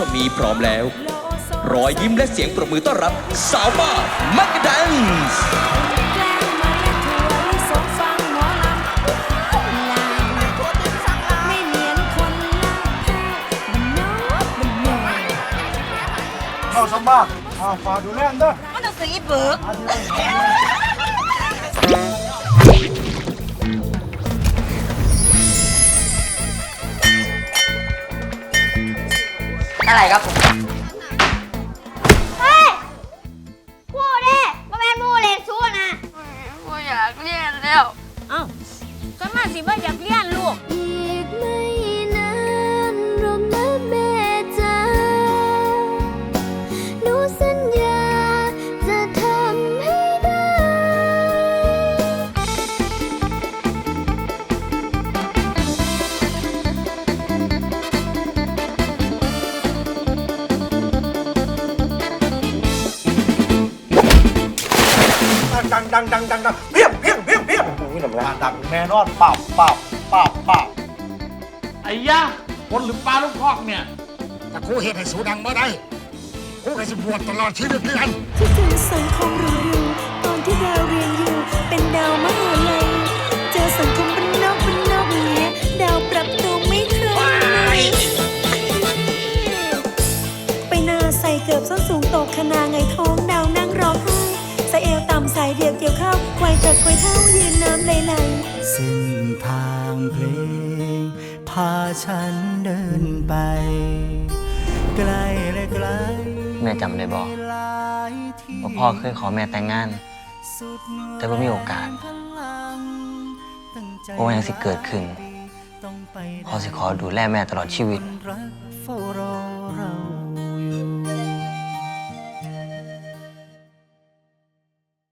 ช่วงนี้พร้อมแล้ว รอยยิ้มและเสียงปรบมือต้อนรับ สาวบ้ามักดันส์แกล้งมาเล่นทัวร์ลิสงฟังหมอลำลางไม่เหมือนคนลากแพ้มันนอกมันแหน่เข้าสมบัติอ่าฝากดูแลเด้อมันต้องซื้ออีเบิก อะไรครับผมเฮ้ยพูดดิมาแมนมูเลนสู้นะกูอยากเรียนแล้ว เอ้าก็มาสิว่าอยากเรียนลูก ดังดังดังดังดังเพียงเพียงเพียงเพียงนี่หนุ่มละดังแน่นอนปับปับปับปับไอ้ยะคนหรือปลาลูกคอกเนี่ยแต่ครูเฮ็ดให้สูดังบ่ได้ครูก็สิบวชตลอดชีวิตคือกันคิดถึงสังคมเราอยู่ตอนที่ดาวเรียนอยู่เป็นดาวมหาลัยเจอสังคมเป็นนอกเป็นนอกอย่างเงี้ยดาวปรับตัวไม่เคยไปหน้าใส่เกือบส้นสูงตกขนาไงท้องดาวนั่งร้องไห้ใส่เอวต่ำสาย เดียวเกี่ยวข้าวไกวเถิดไกวเท่ายืนน้ำไหลๆเส้นทางเพลง พาฉันเดินไป ไกลและไกลแม่จำได้บอกหลายที่ว่าพ่อเคยขอแม่แต่งงานสุดแต่ว่ามีโอกาสพลังตั้งใจว่ามันยังสิเกิดขึ้นต้องไปพ่อสิขอดูแลแม่ตลอดชีวิต